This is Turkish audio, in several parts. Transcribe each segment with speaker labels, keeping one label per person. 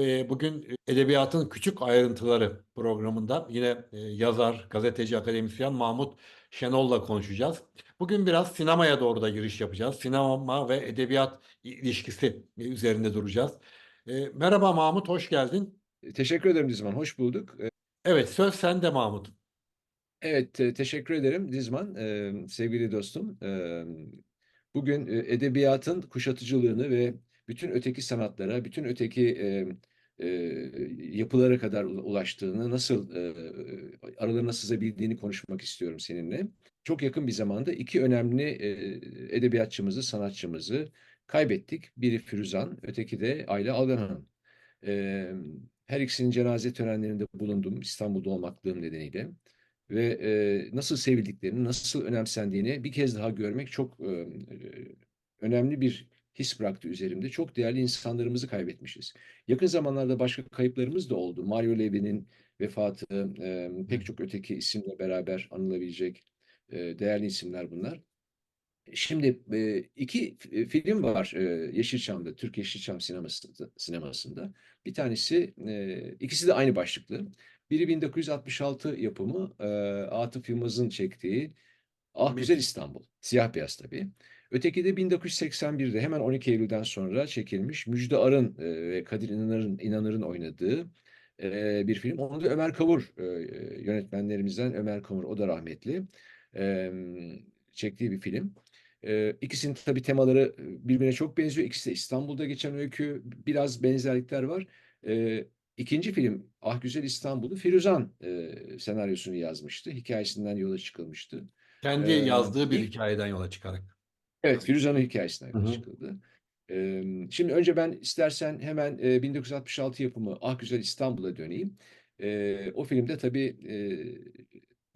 Speaker 1: eee, bugün Edebiyatın Küçük Ayrıntıları programında yine, eee, yazar, gazeteci, akademisyen Mahmut Şenol'la konuşacağız. Bugün biraz sinemaya doğru da giriş yapacağız. Sinema ve edebiyat ilişkisi üzerinde duracağız. Merhaba Mahmut, hoş geldin.
Speaker 2: Teşekkür ederim Dizman, hoş bulduk.
Speaker 1: Evet, söz sende Mahmut.
Speaker 2: Evet, teşekkür ederim Dizman, sevgili dostum. Bugün, edebiyatın kuşatıcılığını ve bütün öteki sanatlara, bütün öteki, yapılara kadar ula ulaştığını, nasıl, aralarına sızabildiğini konuşmak istiyorum seninle. Çok yakın bir zamanda 2 önemli, edebiyatçımızı, sanatçımızı kaybettik. Biri Firuzan, öteki de Ayla Algan her ikisinin cenaze törenlerinde bulundum İstanbul'da olmaklığım nedeniyle ve, nasıl sevildiklerini, nasıl önemsendiğini bir kez daha görmek çok, önemli bir his bıraktı üzerimde. Çok değerli insanlarımızı kaybetmişiz. Yakın zamanlarda başka kayıplarımız da oldu. Mario Levy'nin vefatı, emm, pek çok öteki isimle beraber anılabilecek, eee, değerli isimler bunlar. Şimdi, 2 fi film var, eee, Yeşilçam'da, Türk Yeşilçam sinemasında sinemasında. Bir tanesi, eee, ikisi de aynı başlıklı. Biri 1966 yapımı, eee, Atıf Yılmaz'ın çektiği Ah Güzel İstanbul. Siyah beyaz tabii. Öteki de 1981'de hemen 12 Eylül'den sonra çekilmiş Müjde Ar'ın, eee, ve Kadir İnanır'ın İnanır'ın oynadığı, eee, bir film. Onu da Ömer Kavur, eee, yönetmenlerimizden Ömer Kavur, o da rahmetli, çektiği bir film. Eee, ikisinin tabii temaları, birbirine çok benziyor. İkisi de İstanbul'da geçen öykü. Biraz benzerlikler var. Eee, 2'nci film Ah Güzel İstanbul'u Firuzan, eee, senaryosunu yazmıştı. Hikâyesinden yola çıkılmıştı.
Speaker 1: Kendi
Speaker 2: Emm,
Speaker 1: yazdığı bir
Speaker 2: ilk
Speaker 1: hikâyeden yola çıkarak.
Speaker 2: Evet, Firuzan'ın hikâyesinden
Speaker 1: Hı
Speaker 2: yola çıkıldı. Emm, şimdi önce ben istersen hemen, eee, 1966 yapımı Ah Güzel İstanbul'a döneyim. Eee, o filmde tabii, eee,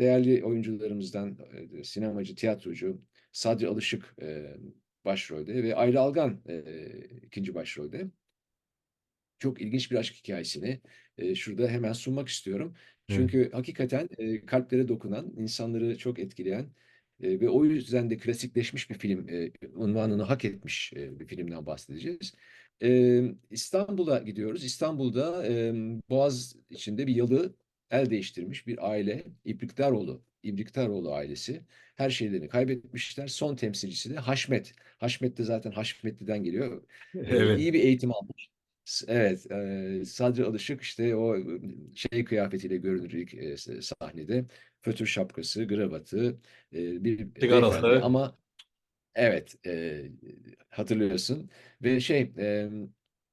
Speaker 2: değerli oyuncularımızdan, eee, sinemacı, tiyatrocu Sadri Alışık, eee, başrolde ve Ayla Algan, eee, 2'nci başrolde. Çok ilginç bir aşk hikâyesini, eee, şurada hemen sunmak istiyorum.
Speaker 1: Evet.
Speaker 2: Çünkü hakikaten, eee, kalplere dokunan, insanları çok etkileyen, eee, ve o yüzden de klasikleşmiş bir film, eee, unvanını hak etmiş, eee, bir filmden bahsedeceğiz. Emm, İstanbul'a gidiyoruz. İstanbul'da, emm, Boğaziçi'nde bir yalı el değiştirmiş bir aile, İbriktaroğlu İbriktaroğlu ailesi. Her şeylerini kaybetmişler. Son temsilcisi de Haşmet. Haşmet de zaten Haşmetli'den geliyor.
Speaker 1: Evet.
Speaker 2: iyi bir eğitim almış. Evet, eee, Sadri Alışık, işte, o, şey kıyafetiyle görünür s sahnede. Fötr şapkası, kravatı, eee, bir
Speaker 1: Sigarası.
Speaker 2: ama Evet, eee, hatırlıyorsun ve şey, emm,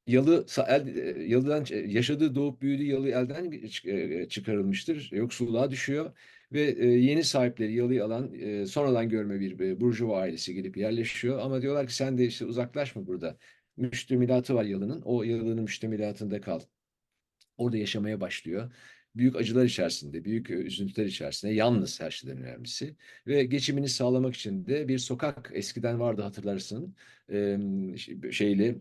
Speaker 2: yalı el yalıdan yaşadığı, doğup büyüdüğü yalı elden çıkarılmıştır. Yoksulluğa düşüyor ve, yeni sahipleri yalıyı alan, sonradan görme bir, burjuva ailesi gelip yerleşiyor ama diyorlar ki sen de, işte, uzaklaşma burada. Müştemilatı var yalının. O yalının müştemilatında kal. Orada yaşamaya başlıyor. Büyük acılar içerisinde, büyük, eee, üzüntüler içerisinde, yalnız her şeyden önemlisi ve geçimini sağlamak için de bir sokak eskiden vardı hatırlarsın, ş şeyli,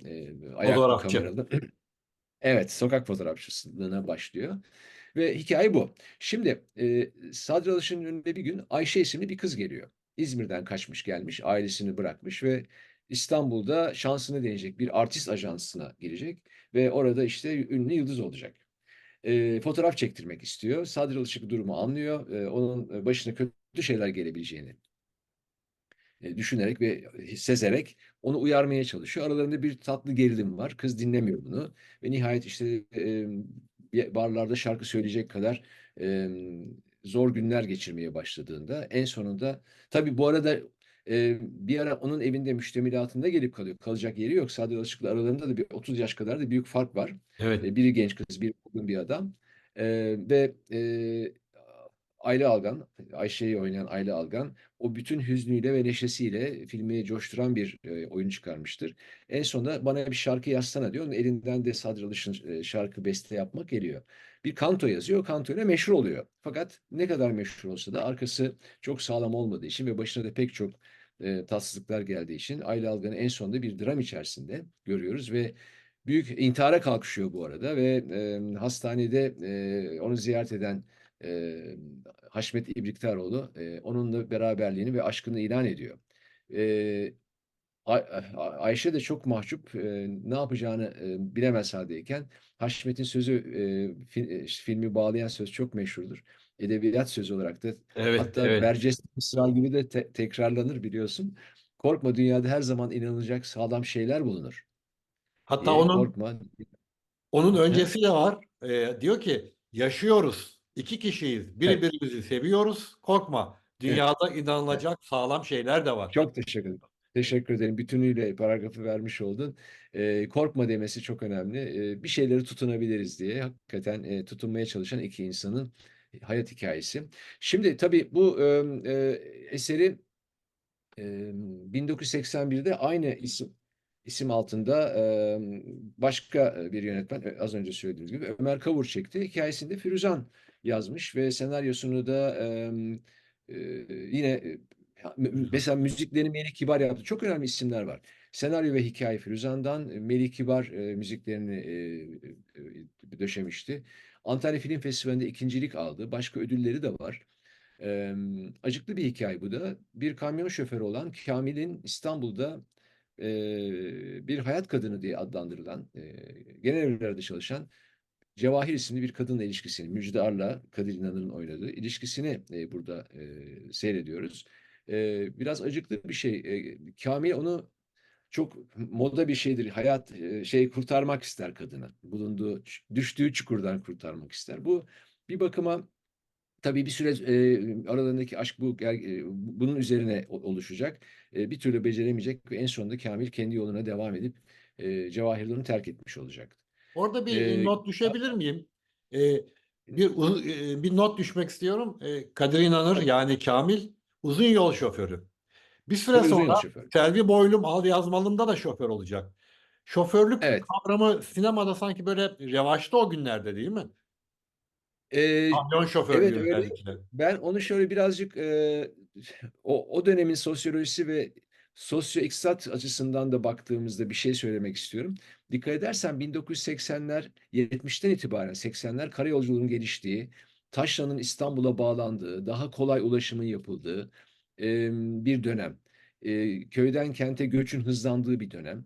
Speaker 2: ayaklı
Speaker 1: Fotoğrafçı.
Speaker 2: kameralı Evet, sokak fotoğrafçılığına başlıyor ve hikâye bu. Şimdi, eee, Sadri Alışık'ın önüne bir gün Ayşe isimli bir kız geliyor. İzmir'den kaçmış gelmiş, ailesini bırakmış ve İstanbul'da şansını deneyecek bir artist ajansına girecek ve orada, işte, ünlü yıldız olacak. Eee, fotoğraf çektirmek istiyor. Sadri Alışık durumu anlıyor. Eee, onun başına kötü şeyler gelebileceğini eee, düşünerek ve sezerek onu uyarmaya çalışıyor. Aralarında bir tatlı gerilim var. Kız dinlemiyor bunu ve nihayet, işte, ya barlarda şarkı söyleyecek kadar, emm, zor günler geçirmeye başladığında en sonunda Tabii bu arada, eee, bir ara onun evinde müştemilatında gelip kalıyor. Kalacak yeri yok. Sadri Alışık'la aralarında da bir 30 yaş kadar da büyük fark var.
Speaker 1: Evet.
Speaker 2: Eee, biri genç kız, biri olgun bir adam, eee, ve, eee, Ayla Algan, Ayşe'yi oynayan Ayla Algan, o bütün hüznüyle ve neşesiyle filmi coşturan bir, eee, oyun çıkarmıştır. En sonunda "Bana bir şarkı yazsana." diyor. Onun elinden de Sadri Alışık'ın, eee, şarkı, beste yapmak geliyor. Bir kanto yazıyor, o kantoyla meşhur oluyor. Fakat ne kadar meşhur olsa da arkası çok sağlam olmadığı için ve başına da pek çok, eee, tatsızlıklar geldiği için Ayla Algan'ı en sonunda bir dram içerisinde görüyoruz ve büyük intihara kalkışıyor bu arada ve, emm, hastanede, eee, onu ziyaret eden, emm, Haşmet İbriktaroğlu, eee, onunla beraberliğini ve aşkını ilan ediyor. Eee Ay Ayşe de çok mahcup, eee, ne yapacağını, eee, bilemez hâldeyken Haşmet'in sözü, eee, fi eee, filmi bağlayan söz çok meşhurdur. Edebiyat sözü olarak da
Speaker 1: Evet,
Speaker 2: hatta
Speaker 1: evet.
Speaker 2: Berceste mısra gibi de te tekrarlanır biliyorsun. "Korkma dünyada her zaman inanılacak sağlam şeyler bulunur."
Speaker 1: Hatta
Speaker 2: diye
Speaker 1: onun
Speaker 2: korkma
Speaker 1: onun öncesi de var. Eee, diyor ki, "Yaşıyoruz, 2 kişiyiz,
Speaker 2: Evet.
Speaker 1: birbirimizi seviyoruz, korkma,
Speaker 2: Evet.
Speaker 1: dünyada
Speaker 2: Evet.
Speaker 1: inanılacak sağlam şeyler de var."
Speaker 2: Çok teşekkür ederim. Teşekkür ederim. Bütünüyle paragrafı vermiş oldun. Eee, korkma demesi çok önemli. Eee, bir şeylere tutunabiliriz diye hakikaten, eee, tutunmaya çalışan 2 insanın hayat hikâyesi. Şimdi tabii bu, ımm, eee, eseri, emm, 1981'de aynı isim isim altında, başka, bir yönetmen, eee, az önce söylediğimiz gibi Ömer Kavur çekti. Hikâyesini de Firuzan yazmış ve senaryosunu da, yine, mesela müziklerini Melih Kibar yaptı. Çok önemli isimler var. Senaryo ve hikâye Firuzan'dan, Melih Kibar, müziklerini, döşemişti. Antalya Film Festivali'nde 2'ncilik aldı. Başka ödülleri de var. Emm, acıklı bir hikâye bu da. Bir kamyon şoförü olan Kamil'in İstanbul'da, eee, bir hayat kadını diye adlandırılan, eee, genel evlerde çalışan Cevahir isimli bir kadınla ilişkisini, Müjde Ar'la Kadir İnanır'ın oynadığı ilişkisini, eee, burada, eee, seyrediyoruz. Eee, biraz acıklı bir şey. Eee, Kamil onu çok moda bir şeydir. Hayat, şey kurtarmak ister kadını. Bulunduğu, düştüğü çukurdan kurtarmak ister. Bu bir bakıma tabii bir süre, eee, aralarındaki aşk bu eee, bunun üzerine oluşacak. Eee, bir türlü beceremeyecek ve en sonunda Kamil kendi yoluna devam edip, eee, Cevahir'i onu terk etmiş olacak.
Speaker 1: Orada bir, Eee not düşebilir miyim? Eee, bir eee, bir not düşmek istiyorum. Eee, Kadir İnanır yani Kamil uzun yol şoförü. Bir süre
Speaker 2: yol
Speaker 1: sonra
Speaker 2: şoförü.
Speaker 1: Selvi Boylum Al Yazmalım'da da şoför olacak. Şoförlük
Speaker 2: Evet.
Speaker 1: kavramı sinemada sanki böyle revaçta o günlerde değil mi?
Speaker 2: Eee,
Speaker 1: Kamyon
Speaker 2: evet,
Speaker 1: şoförlüğü
Speaker 2: öyle.
Speaker 1: özellikle.
Speaker 2: Ben onu şöyle birazcık, eee, o o dönemin sosyolojisi ve sosyo-iktisat açısından da baktığımızda bir şey söylemek istiyorum. Dikkat edersen 1980'ler, 70'ten itibaren 80'ler karayolculuğunun geliştiği, taşranın İstanbul'a bağlandığı, daha kolay ulaşımın yapıldığı, bir dönem. Köyden kente göçün hızlandığı bir dönem.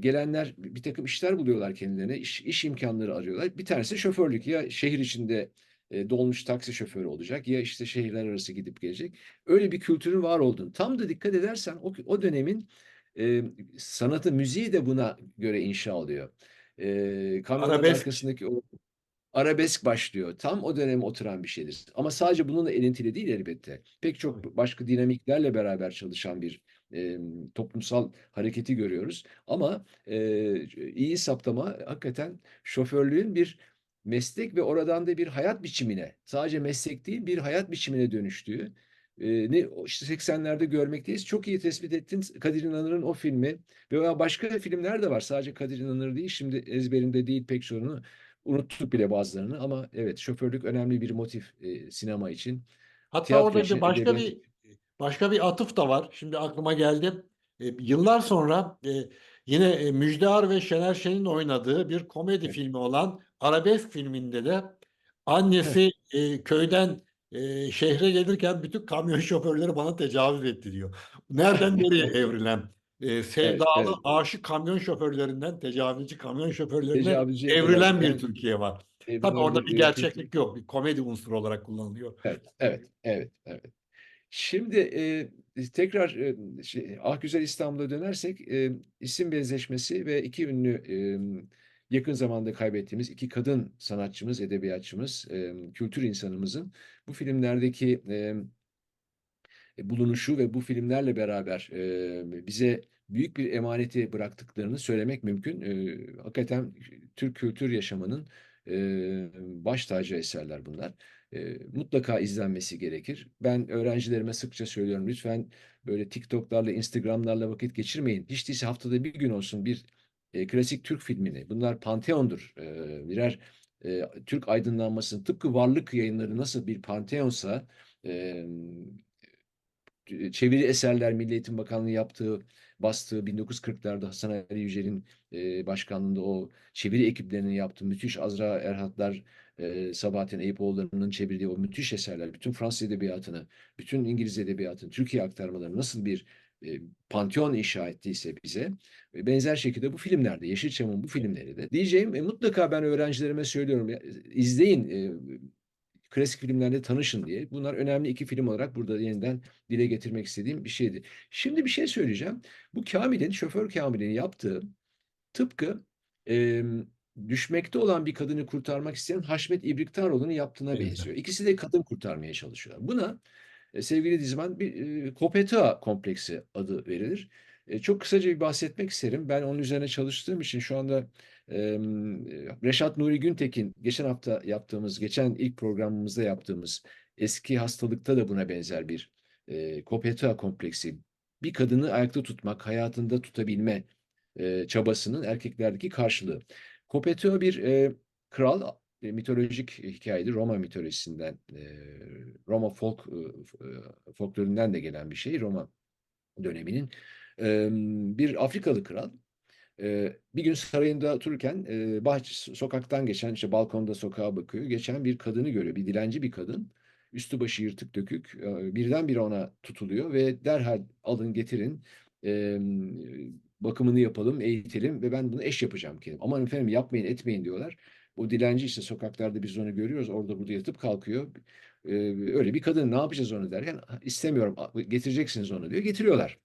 Speaker 2: Gelenler bi birtakım işler buluyorlar kendilerine, iş iş imkânları arıyorlar. Bir tanesi şoförlük. Ya şehir içinde, dolmuş taksi şoförü olacak ya, işte, şehirler arası gidip gelecek. Öyle bir kültürün var olduğunu, tam da dikkat edersen o o dönemin, emm, sanatı, müziği de buna göre inşa oluyor. Kamyonların
Speaker 1: Arabesk.
Speaker 2: arkasındaki o arabesk başlıyor. Tam o döneme oturan bir şeydir. Ama sadece bununla elintili değil elbette. Pek çok başka dinamiklerle beraber çalışan bir, emm, toplumsal hareketi görüyoruz. Ama, ç iyi saptama hakikaten şoförlüğün bir meslek ve oradan da bir hayat biçimine, sadece meslek değil, bir hayat biçimine dönüştüğü o işte 80'lerde görmekteyiz. Çok iyi tespit ettin. Kadir İnanır'ın o filmi veya başka filmler de var. Sadece Kadir İnanır değil, şimdi ezberimde değil pek çoğunu. Unuttuk bile bazılarını ama evet, şoförlük önemli bir motif, eee, sinema için,
Speaker 1: Hatta
Speaker 2: tiyatro
Speaker 1: orada bir başka
Speaker 2: edebiyat
Speaker 1: bir başka bir atıf da var. Şimdi aklıma geldi. Eee, yıllar sonra, eee, yine, eee, Müjde Ar ve Şener Şen'in oynadığı bir komedi
Speaker 2: Evet.
Speaker 1: filmi olan Arabesk filminde de annesi, eee, köyden, eee, şehre gelirken bütün kamyon şoförleri bana tecavüz etti diyor. Nereden nereye evrilen,
Speaker 2: Evet,
Speaker 1: sevdalı,
Speaker 2: evet.
Speaker 1: aşık kamyon şoförlerinden tecavüzcü kamyon şoförlerine
Speaker 2: Tecavüzcüye kadar
Speaker 1: evrilen bir
Speaker 2: giden,
Speaker 1: Türkiye var. Tabii
Speaker 2: evrilen
Speaker 1: orada
Speaker 2: bir,
Speaker 1: bir gerçeklik yok. Bir komedi unsuru olarak kullanılıyor.
Speaker 2: Evet, evet, evet, evet. Şimdi, eee, tekrar, eee, şey, Ah Güzel İstanbul'a dönersek, eee, isim benzeşmesi ve 2 ünlü, emm, yakın zamanda kaybettiğimiz 2 kadın sanatçımız, edebiyatçımız, emm, kültür insanımızın bu filmlerdeki, eee, bulunuşu ve bu filmlerle beraber, bize büyük bir emaneti bıraktıklarını söylemek mümkün. Eee, hakikaten Türk kültür yaşamının, baş tacı eserler bunlar. Mutlaka izlenmesi gerekir. Ben öğrencilerime sıkça söylüyorum, lütfen böyle TikTok'larla, Instagram'larla vakit geçirmeyin. Hiç değilse haftada 1 gün olsun bir, klasik Türk filmini, bunlar panteondur, eee, birer, Türk aydınlanmasının tıpkı Varlık Yayınları nasıl bir panteonsa, eee, çeviri eserler Milli Eğitim Bakanlığı yaptığı, bastığı 1940'larda Hasan Ali Yücel'in, eee, başkanlığında o çeviri ekiplerinin yaptığı müthiş Azra Erhatlar, eee, Sabahattin Eyüboğulları'nın çevirdiği o müthiş eserler, bütün Fransız edebiyatını, bütün İngiliz edebiyatını Türkiye'ye aktarmaları nasıl bir e, panteon inşa ettiyse bize e, benzer şekilde bu filmlerde Yeşilçam'ın bu filmleri de diyeceğim e, mutlaka ben öğrencilerime söylüyorum ya, izleyin e, klasik filmlerle tanışın diye. Bunlar önemli iki film olarak burada yeniden dile getirmek istediğim bir şeydi. Şimdi bir şey söyleyeceğim. Bu Kamil'in, şoför Kamil'in yaptığı tıpkı em, düşmekte olan bir kadını kurtarmak isteyen Haşmet İbriktaroğlu'nun yaptığına
Speaker 1: Evet.
Speaker 2: benziyor. İkisi de kadın kurtarmaya çalışıyorlar. Buna e, sevgili Dizman bir e, Kopeta kompleksi adı verilir. E, çok kısaca bir bahsetmek isterim. Ben onun üzerine çalıştığım için şu anda Reşat Nuri Güntekin geçen hafta yaptığımız, geçen ilk programımızda yaptığımız eski hastalıkta da buna benzer bir e, Kopeta kompleksi. Bir kadını ayakta tutmak, hayatında tutabilme e, çabasının erkeklerdeki karşılığı. Kopetio bir e, kral, e, mitolojik hikayede Roma mitolojisinden, e, Roma folk e, folklorundan da gelen bir şey. Roma döneminin e, bir Afrikalı kral. E, bir gün sarayında otururken e, bahçe, sokaktan geçen, işte balkonda sokağa bakıyor. Geçen bir kadını görüyor, bir dilenci bir kadın. Üstü başı yırtık dökük. E, birdenbire ona tutuluyor ve derhal alın getirin. E, bakımını yapalım, eğitelim ve ben bunu eş yapacağım kendim. Aman efendim yapmayın, etmeyin diyorlar. O dilenci işte sokaklarda biz onu görüyoruz. Orada burada yatıp kalkıyor. Ee, öyle bir kadın ne yapacağız onu derken istemiyorum getireceksiniz onu diyor. Getiriyorlar.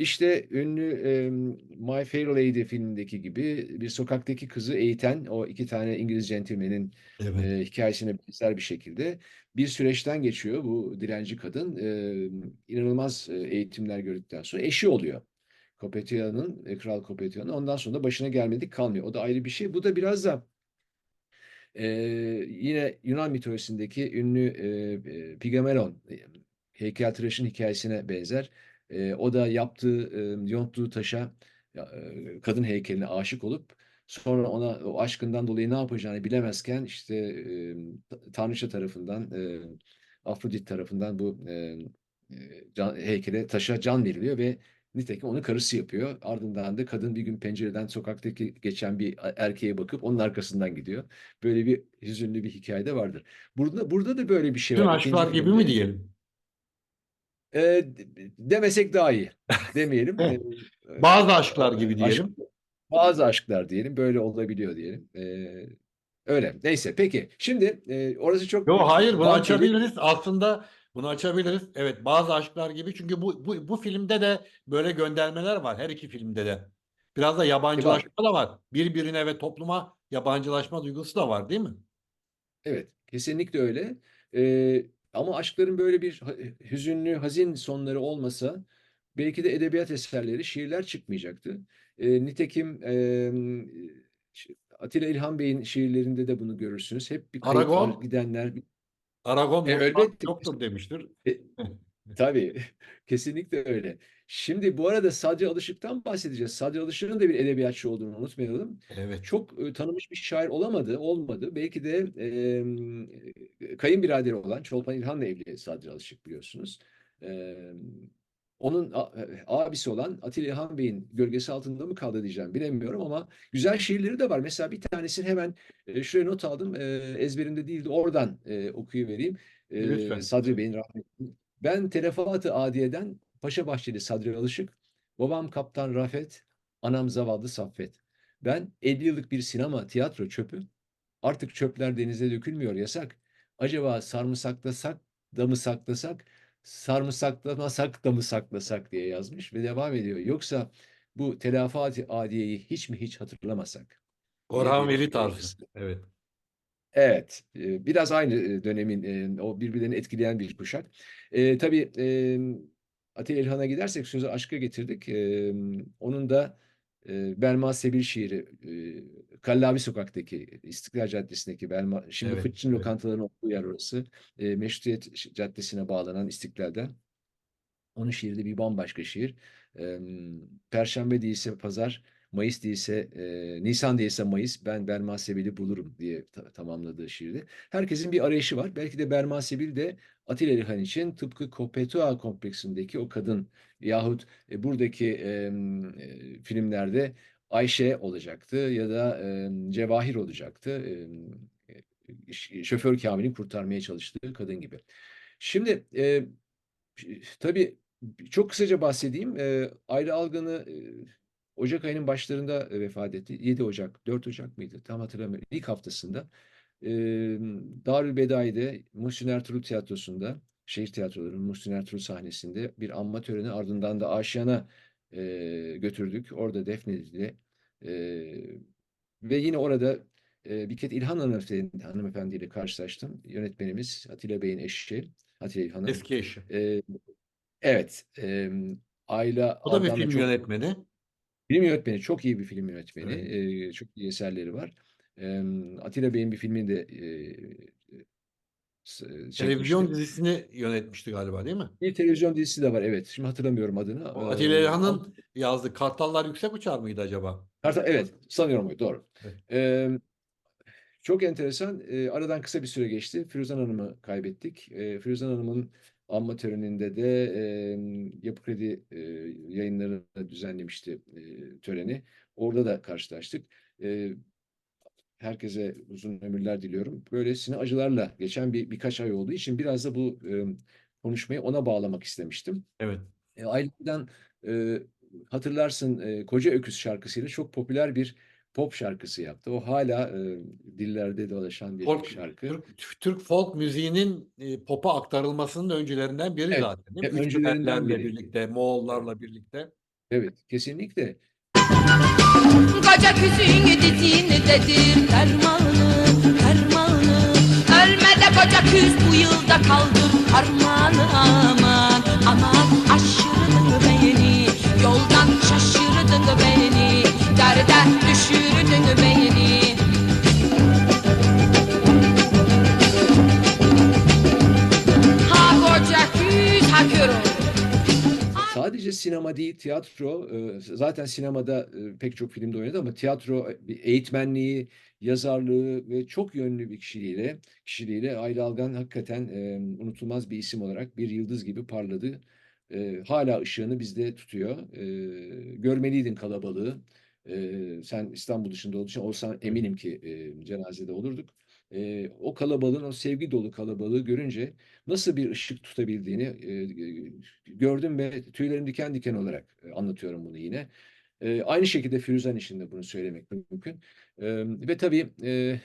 Speaker 2: İşte ünlü e, My Fair Lady filmindeki gibi bir sokaktaki kızı eğiten o iki tane İngiliz centilmenin
Speaker 1: Evet.
Speaker 2: e, hikayesine benzer bir şekilde bir süreçten geçiyor bu dilenci kadın. E, inanılmaz e, eğitimler gördükten sonra eşi oluyor. Kopetia'nın, e, Kral Kopetia'nın. Ondan sonra da başına gelmedik kalmıyor. O da ayrı bir şey. Bu da biraz da e, yine Yunan mitolojisindeki ünlü e, e, Pigamelon e, heykeltıraşın hikayesine benzer. E, o da yaptığı, e, yonttuğu taşa e, kadın heykeline aşık olup sonra ona o aşkından dolayı ne yapacağını bilemezken işte e, Tanrıça tarafından, e, Afrodit tarafından bu e, e, can, heykele, taşa can veriliyor ve Nitekim onu karısı yapıyor. Ardından da kadın bir gün pencereden sokaktaki geçen bir erkeğe bakıp onun arkasından gidiyor. Böyle bir hüzünlü bir hikaye de vardır. Burada burada da böyle bir şey
Speaker 1: Bütün
Speaker 2: var.
Speaker 1: aşklar gibi mi diyelim?
Speaker 2: E, de- demesek daha iyi. Demeyelim.
Speaker 1: Evet.
Speaker 2: E,
Speaker 1: Bazı aşklar gibi
Speaker 2: aşk-
Speaker 1: diyelim.
Speaker 2: bazı aşklar diyelim. Böyle olabiliyor diyelim. E, öyle. Neyse. Peki. Şimdi e, orası çok
Speaker 1: Yo hayır bunu
Speaker 2: banteli-
Speaker 1: açabiliriz. Aslında bunu açabiliriz. Evet bazı aşklar gibi. Çünkü bu, bu, bu filmde de böyle göndermeler var. Her iki filmde de. Biraz da yabancılaşma da var. Birbirine ve topluma yabancılaşma duygusu da var değil mi?
Speaker 2: Evet, kesinlikle öyle. Eee, ama aşkların böyle bir ha- hüzünlü, hazin sonları olmasa belki de edebiyat eserleri, şiirler çıkmayacaktı. Eee, nitekim ş- Atilla İlhan Bey'in şiirlerinde de bunu görürsünüz. Hep bir
Speaker 1: Aragon.
Speaker 2: gidenler.
Speaker 1: Aragon
Speaker 2: E, elbette.
Speaker 1: yoktur demiştir.
Speaker 2: E, Tabii, kesinlikle öyle. Şimdi bu arada Sadri Alışık'tan bahsedeceğiz. Sadri Alışık'ın da bir edebiyatçı olduğunu unutmayalım.
Speaker 1: Evet.
Speaker 2: Çok e, tanınmış bir şair olamadı, olmadı. Belki de e, kayınbiraderi olan Çolpan İlhan'la evli Sadri Alışık biliyorsunuz. E, onun a- e, abisi olan Atilla İlhan Bey'in gölgesi altında mı kaldı diyeceğim bilemiyorum ama güzel şiirleri de var. Mesela bir tanesini hemen e, şuraya not aldım. E, ezberimde değildi. Oradan e, okuyuvereyim. E,
Speaker 1: Lütfen.
Speaker 2: Sadri Bey'in rahmetli. Ben Telefat-ı Adiye'den Paşa Bahçeli Sadri Alışık, babam Kaptan Rafet, anam zavallı Saffet. Ben 50 yıllık bir sinema, tiyatro çöpü. Artık çöpler denize dökülmüyor yasak. Acaba sarımsaklasak da mı saklasak, sarımsaklamasak da mı saklasak diye yazmış ve devam ediyor. Yoksa bu telafat-ı adiyeyi hiç mi hiç hatırlamasak?
Speaker 1: Orhan Veli tarzı. Evet.
Speaker 2: Evet, biraz aynı dönemin o birbirlerini etkileyen bir kuşak. E, tabii e, Atilla İlhan'a gidersek sözü aşka getirdik. E, onun da e, Belma Sebil şiiri, e, Kallavi Sokak'taki, İstiklal Caddesi'ndeki Belma, şimdi
Speaker 1: Evet,
Speaker 2: Fıçın
Speaker 1: evet.
Speaker 2: lokantalarının olduğu yer orası. E, Meşrutiyet Caddesi'ne bağlanan İstiklal'den. Onun şiiri de bir bambaşka şiir. E, Perşembe değilse pazar, Mayıs değilse, e, Nisan değilse Mayıs, ben Berma Sebil'i bulurum diye ta- tamamladığı şiirde. Herkesin bir arayışı var. Belki de Berma Sebil de Atilla İlhan için tıpkı Kopetua kompleksindeki o kadın yahut e, buradaki e, e, filmlerde Ayşe olacaktı ya da e, Cevahir olacaktı. E, e, şoför Kamil'in kurtarmaya çalıştığı kadın gibi. Şimdi e, tabii Çok kısaca bahsedeyim. Eee, Ayrı Algan'ı, eee, ocak ayının başlarında, eee, vefat etti. 7 Ocak, 4 Ocak mıydı? Tam hatırlamıyorum. İlk haftasında. Emm, Darülbedai'de Muhsin Ertuğrul Tiyatrosu'nda, şehir tiyatrolarının Muhsin Ertuğrul sahnesinde bir anma töreni ardından da Aşiyan'a, eee, götürdük. Orada defnedildi. Eee, ve yine orada, eee, Buket İlhan hanımefendi hanımefendiyle karşılaştım. Yönetmenimiz Atilla Bey'in eşi, Atilla İlhan'ın.
Speaker 1: Eski eşi.
Speaker 2: Eee, evet, emm, Ayla
Speaker 1: O da bir film
Speaker 2: çok
Speaker 1: yönetmeni.
Speaker 2: Film yönetmeni, çok iyi bir film yönetmeni.
Speaker 1: Evet.
Speaker 2: Eee, çok iyi eserleri var. Emm, Atilla Bey'in bir filmini de, s
Speaker 1: Televizyon dizisini yönetmişti galiba, değil mi?
Speaker 2: Bir televizyon dizisi de var, evet. Şimdi hatırlamıyorum adını.
Speaker 1: O Atilla
Speaker 2: Eee,
Speaker 1: İlhan'ın yazdığı Kartallar Yüksek Uçar mıydı acaba?
Speaker 2: Kartal evet, sanıyorum oydu, doğru.
Speaker 1: Evet.
Speaker 2: Emm, çok enteresan, eee, aradan kısa bir süre geçti. Firuzan Hanım'ı kaybettik. Eee, Firuzan Hanım'ın anma töreninde de, emm, Yapı Kredi, eee, Yayınları düzenlemişti, eee, töreni. Orada da karşılaştık. Eee, herkese uzun ömürler diliyorum. Böylesine acılarla geçen bir birkaç ay olduğu için biraz da bu, emm, konuşmayı ona bağlamak istemiştim.
Speaker 1: Evet.
Speaker 2: Eee, Ayla'dan, eee, hatırlarsın, eee, Koca Öküz şarkısıyla çok popüler bir pop şarkısı yaptı. O hâlâ, eee, dillerde dolaşan bir
Speaker 1: Folk,
Speaker 2: şarkı.
Speaker 1: Türk Türk folk müziğinin, eee, pop'a aktarılmasının öncülerinden biri
Speaker 2: Evet,
Speaker 1: zaten, değil
Speaker 2: e
Speaker 1: mi?
Speaker 2: Öncülerinden biri.
Speaker 1: birlikte. Moğollarla birlikte.
Speaker 2: Evet, kesinlikle.
Speaker 3: Koca küzün dizini dedir fermanı, fermanı Ölme de koca küz bu yılda kaldır harmanı aman Aman aşırdın beni, yoldan şaşırdın beni
Speaker 2: Sadece sinema değil, tiyatro, eee, zaten sinemada, eee, pek çok filmde oynadı ama tiyatro, e eğitmenliği, yazarlığı ve çok yönlü bir kişiliğiyle kişiliğiyle Ayla Algan hakikaten, unutulmaz bir isim olarak bir yıldız gibi parladı. Hâlâ ışığını bizde tutuyor. Görmeliydin kalabalığı. Eee, sen İstanbul dışında olduğun için olsan eminim ki, eee, cenazede olurduk. Eee, o kalabalığın, o sevgi dolu kalabalığı görünce nasıl bir ışık tutabildiğini, eee, gördüm ve tüylerim diken diken olarak, anlatıyorum bunu yine. Eee, aynı şekilde Firuzan için de bunu söylemek mümkün. Emm, ve tabii, eee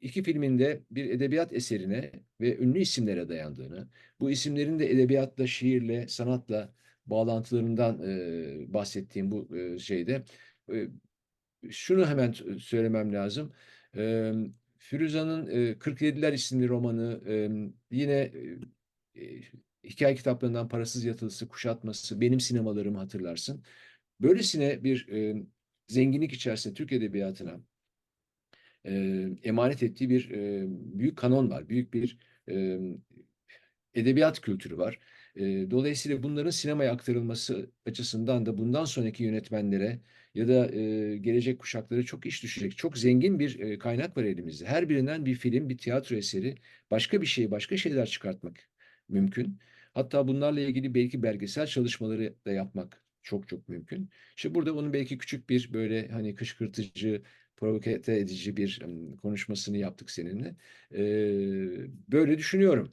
Speaker 2: 2 filmin de bir edebiyat eserine ve ünlü isimlere dayandığını, bu isimlerin de edebiyatla, şiirle, sanatla bağlantılarından, eee, bahsettiğim bu, eee, şeyde, eee, şunu hemen söylemem lazım. Emm, Firuzan'ın, eee, "47'ler" isimli romanı, emm, yine, eee, hikâye kitaplarından Parasız Yatılısı, Kuşatması, Benim Sinemalarımı hatırlarsın. Böylesine bir, emm, zenginlik içerisinde Türk edebiyatına eee, emanet ettiği bir, eee, büyük kanon var. Büyük bir, emm, edebiyat kültürü var. Dolayısıyla bunların sinemaya aktarılması açısından da bundan sonraki yönetmenlere ya da, gelecek kuşaklara çok iş düşecek. Çok zengin bir, kaynak var elimizde. Her birinden bir film, bir tiyatro eseri, başka bir şey, başka şeyler çıkartmak mümkün. Hatta bunlarla ilgili belki belgesel çalışmaları da yapmak çok çok mümkün. İşte burada onun belki küçük bir, böyle, hani, kışkırtıcı, provoke edici bir, konuşmasını yaptık seninle. Böyle düşünüyorum.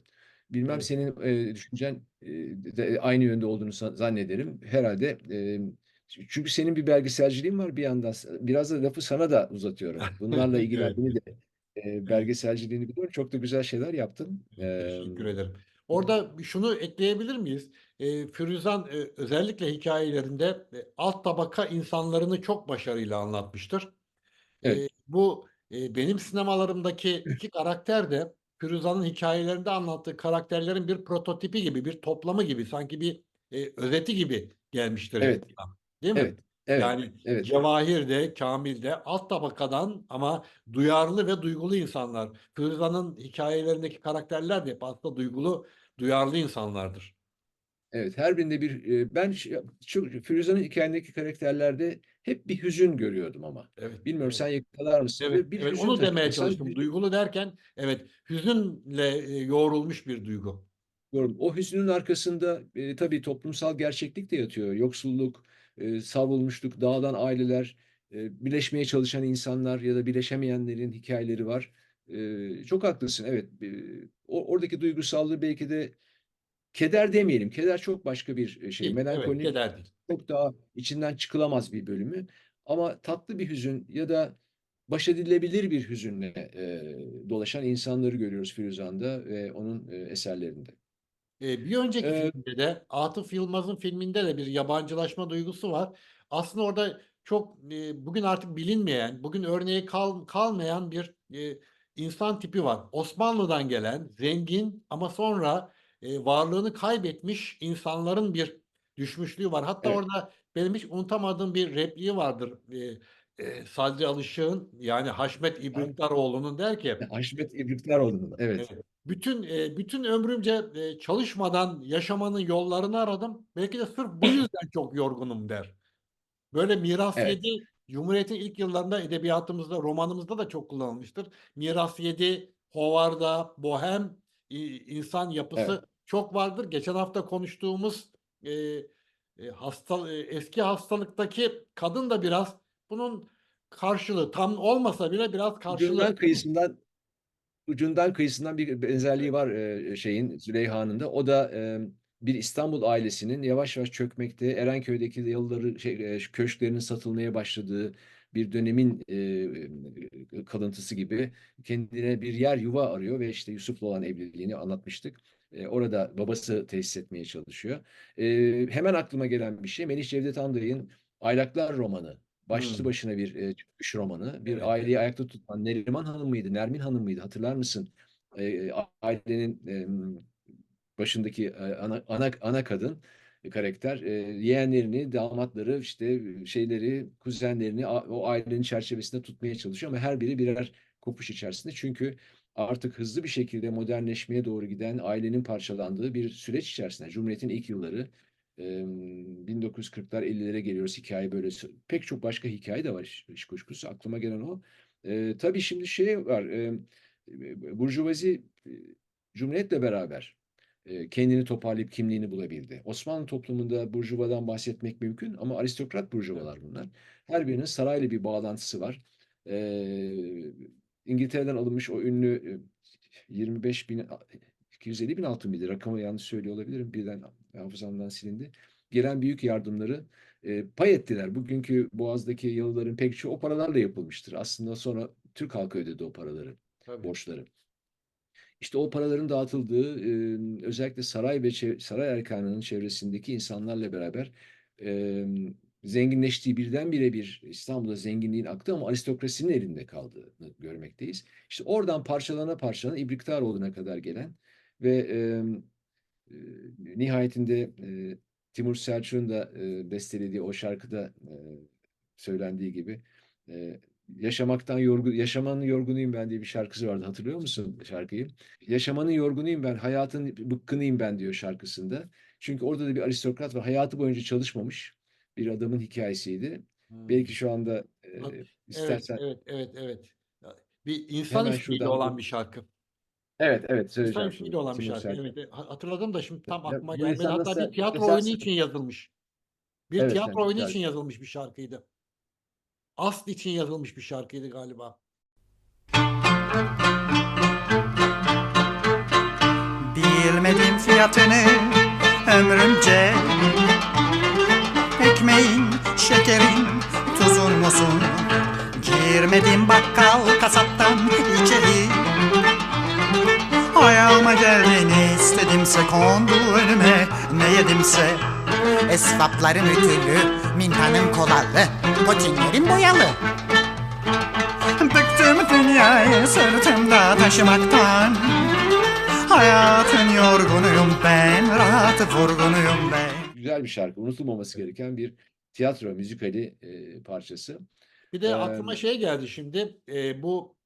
Speaker 2: Bilmem
Speaker 1: Evet.
Speaker 2: senin, eee, düşüncen, eee, de aynı yönde olduğunu zannederim. Herhâlde, emm, çü çünkü senin bir belgeselciliğin var bir yandan. Biraz da lafı sana da uzatıyorum. Bunlarla ilgilendiğini de, eee, belgeselciliğini biliyorum. Çok da güzel şeyler yaptın.
Speaker 1: Teşekkür
Speaker 2: Emm
Speaker 1: ederim. Orada şunu ekleyebilir miyiz? Eee, Firuzan, eee, özellikle hikâyelerinde, eee, alt tabaka insanlarını çok başarıyla anlatmıştır.
Speaker 2: Evet.
Speaker 1: Eee, bu, eee, Benim Sinemalarım'daki 2 karakter de Firuzan'ın hikâyelerinde anlattığı karakterlerin bir prototipi gibi, bir toplamı gibi, sanki bir, eee, özeti gibi gelmiştir
Speaker 2: Evet.
Speaker 1: değil mi?
Speaker 2: Evet. Evet.
Speaker 1: Yani
Speaker 2: Evet.
Speaker 1: Cevahir de, Kamil de alt tabakadan ama duyarlı ve duygulu insanlar. Firuzan'ın hikâyelerindeki karakterler de hep aslında duygulu, duyarlı insanlardır.
Speaker 2: Evet, her birinde bir, eee, ben şu Firuzan'ın hikâyendeki karakterlerde hep bir hüzün görüyordum ama.
Speaker 1: Evet,
Speaker 2: Bilmiyorum
Speaker 1: evet.
Speaker 2: sen yakalar mısın?
Speaker 1: Evet,
Speaker 2: Ve bir
Speaker 1: evet,
Speaker 2: hüzün
Speaker 1: onu demeye çalıştım.
Speaker 2: bir
Speaker 1: Duygulu derken evet, hüzünle, eee, yoğrulmuş bir duygu.
Speaker 2: O hüznün arkasında, eee, tabii toplumsal gerçeklik de yatıyor. Yoksulluk, eee, savrulmuşluk, dağılan aileler, eee, birleşmeye çalışan insanlar ya da birleşemeyenlerin hikâyeleri var. Eee, çok haklısın, evet. O oradaki duygusallığı belki de keder demeyelim. Keder çok başka bir e, şey.
Speaker 1: Değil, evet, keder değil.
Speaker 2: Çok daha içinden çıkılamaz bir bölümü. Ama tatlı bir hüzün ya da baş edilebilir bir hüzünle e, dolaşan insanları görüyoruz Firuzan'da ve onun e, eserlerinde.
Speaker 1: Ee, bir önceki
Speaker 2: Ee,
Speaker 1: filmde de Atıf Yılmaz'ın filminde de bir yabancılaşma duygusu var. Aslında orada çok e, bugün artık bilinmeyen, bugün örneği kal, kalmayan bir e, insan tipi var. Osmanlı'dan gelen, zengin ama sonra e, varlığını kaybetmiş insanların bir düşmüşlüğü var. Hatta
Speaker 2: Evet.
Speaker 1: orada benim hiç unutamadığım bir repliği vardır. E, e, Sadri Alışık'ın yani Haşmet İbriktaroğlu'nun der ki
Speaker 2: Haşmet İbriktaroğlu'nun. Evet.
Speaker 1: Evet. Bütün e, bütün ömrümce e, çalışmadan yaşamanın yollarını aradım. Belki de sırf bu yüzden çok yorgunum der. Böyle miras
Speaker 2: Evet.
Speaker 1: yedi Cumhuriyet'in ilk yıllarında edebiyatımızda, romanımızda da çok kullanılmıştır. Miras yedi, Hovarda, Bohem, insan yapısı
Speaker 2: Evet.
Speaker 1: çok vardır. Geçen hafta konuştuğumuz e, e, hasta e, eski hastalıktaki kadın da biraz bunun karşılığı tam olmasa bile biraz karşılığı.
Speaker 2: Ucundan kıyısından ucundan kıyısından bir benzerliği var e, şeyin Züleyha'nın da. O da e, bir İstanbul ailesinin yavaş yavaş çökmekte, Erenköy'deki yalıları şey, e, köşklerinin satılmaya başladığı bir dönemin e, e, kalıntısı gibi kendine bir yer yuva arıyor ve işte Yusuf'la olan evliliğini anlatmıştık. E, orada babası tesis etmeye çalışıyor. E, hemen aklıma gelen bir şey Melih Cevdet Anday'ın Aylaklar romanı. Başlı
Speaker 1: Hmm.
Speaker 2: başına bir e, çıkmış romanı. Bir
Speaker 1: Evet,
Speaker 2: aileyi ayakta tutan Neriman Hanım mıydı, Nermin Hanım mıydı hatırlar mısın? E, ailenin e, başındaki e, ana, ana, ana kadın karakter e, yeğenlerini, damatları, işte şeyleri, kuzenlerini o ailenin çerçevesinde tutmaya çalışıyor ama her biri birer kopuş içerisinde. Çünkü artık hızlı bir şekilde modernleşmeye doğru giden ailenin parçalandığı bir süreç içerisinde. Cumhuriyet'in ilk yılları e, 1940'lar 50'lere geliyoruz. Hikaye böyle pek çok başka hikaye de var iş, iş kuşkusu. Aklıma gelen o. E, tabii şimdi şey var. E, Burjuvazi Cumhuriyet'le beraber e, kendini toparlayıp kimliğini bulabildi. Osmanlı toplumunda burjuvadan bahsetmek mümkün ama aristokrat burjuvalar bunlar. Her birinin sarayla bir bağlantısı var. E, İngiltere'den alınmış o ünlü e, 25 bin 250 bin altın mıydı? Rakamı yanlış söylüyor olabilirim. Birden hafızamdan silindi. Gelen büyük yardımları e, pay ettiler. Bugünkü Boğaz'daki yalıların pek çoğu o paralarla yapılmıştır. Aslında sonra Türk halkı ödedi o paraları,
Speaker 1: Tabii.
Speaker 2: borçları. İşte o paraların dağıtıldığı e, özellikle saray ve saray erkanının çevresindeki insanlarla beraber e, zenginleştiği birdenbire bir İstanbul'da zenginliğin aktı ama aristokrasinin elinde kaldığını görmekteyiz. İşte oradan parçalana parçalana İbriktaroğlu'na kadar gelen ve e, e, nihayetinde e, Timur Selçuk'un da e, bestelediği o şarkıda e, söylendiği gibi e, yaşamaktan yorgun yaşamanın yorgunuyum ben diye bir şarkısı vardı. Hatırlıyor musun şarkıyı? Yaşamanın yorgunuyum ben, hayatın bıkkınıyım ben diyor şarkısında. Çünkü orada da bir aristokrat var. Hayatı boyunca çalışmamış bir adamın hikayesiydi.
Speaker 1: Hmm.
Speaker 2: Belki şu anda e,
Speaker 1: Evet,
Speaker 2: istersen
Speaker 1: evet, evet, evet. Ya, Bir insan
Speaker 2: Hemen
Speaker 1: ismiyle
Speaker 2: şuradan
Speaker 1: olan bir şarkı.
Speaker 2: evet evet
Speaker 1: İnsan
Speaker 2: söyleyeceğim
Speaker 1: ismiyle
Speaker 2: şimdi.
Speaker 1: olan bir şarkı. Evet, ha- hatırladım da şimdi tam
Speaker 2: Ya,
Speaker 1: aklıma
Speaker 2: bu
Speaker 1: gelmedi.
Speaker 2: insan
Speaker 1: Hatta bir tiyatro
Speaker 2: esas-
Speaker 1: oyunu için yazılmış. Bir
Speaker 2: Evet,
Speaker 1: tiyatro
Speaker 2: evet,
Speaker 1: oyunu
Speaker 2: güzel.
Speaker 1: için yazılmış bir şarkıydı. Asl için yazılmış bir şarkıydı galiba.
Speaker 4: Bilmedim fiyatını ömrümce şekerin, tuzun musun? Girmedim bakkal kasaptan içeri Ayağıma geldi ne istedimse kondu önüme Ne yedimse Esvapların ütülü, mintanın kolalı Potinlerin boyalı Bıktım dünyayı sırtımda taşımaktan Hayatın yorgunuyum ben, rahatı vurgunuyum ben.
Speaker 2: Güzel bir şarkı. Unutulmaması gereken bir tiyatro müzikali e, parçası.
Speaker 1: Bir de aklıma şey geldi şimdi. e, bu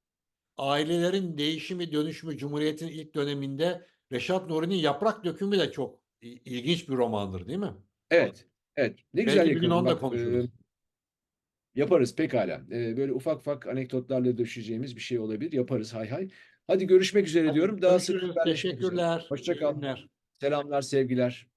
Speaker 1: ailelerin değişimi, dönüşümü Cumhuriyet'in ilk döneminde Reşat Nuri'nin Yaprak Dökümü de çok ilginç bir romandır, değil mi?
Speaker 2: Evet, evet. Ne güzel
Speaker 1: Belki bir gün
Speaker 2: yakaladın.
Speaker 1: onu da
Speaker 2: Bak,
Speaker 1: konuşuruz.
Speaker 2: e, yaparız pekala. E, böyle ufak ufak anekdotlarla döşeceğimiz bir şey olabilir. Yaparız hay hay. Hadi görüşmek üzere
Speaker 1: Hadi
Speaker 2: diyorum. Daha sık.
Speaker 1: Teşekkürler.
Speaker 2: Hoşça
Speaker 1: İyi
Speaker 2: kal.
Speaker 1: günler.
Speaker 2: Selamlar, sevgiler.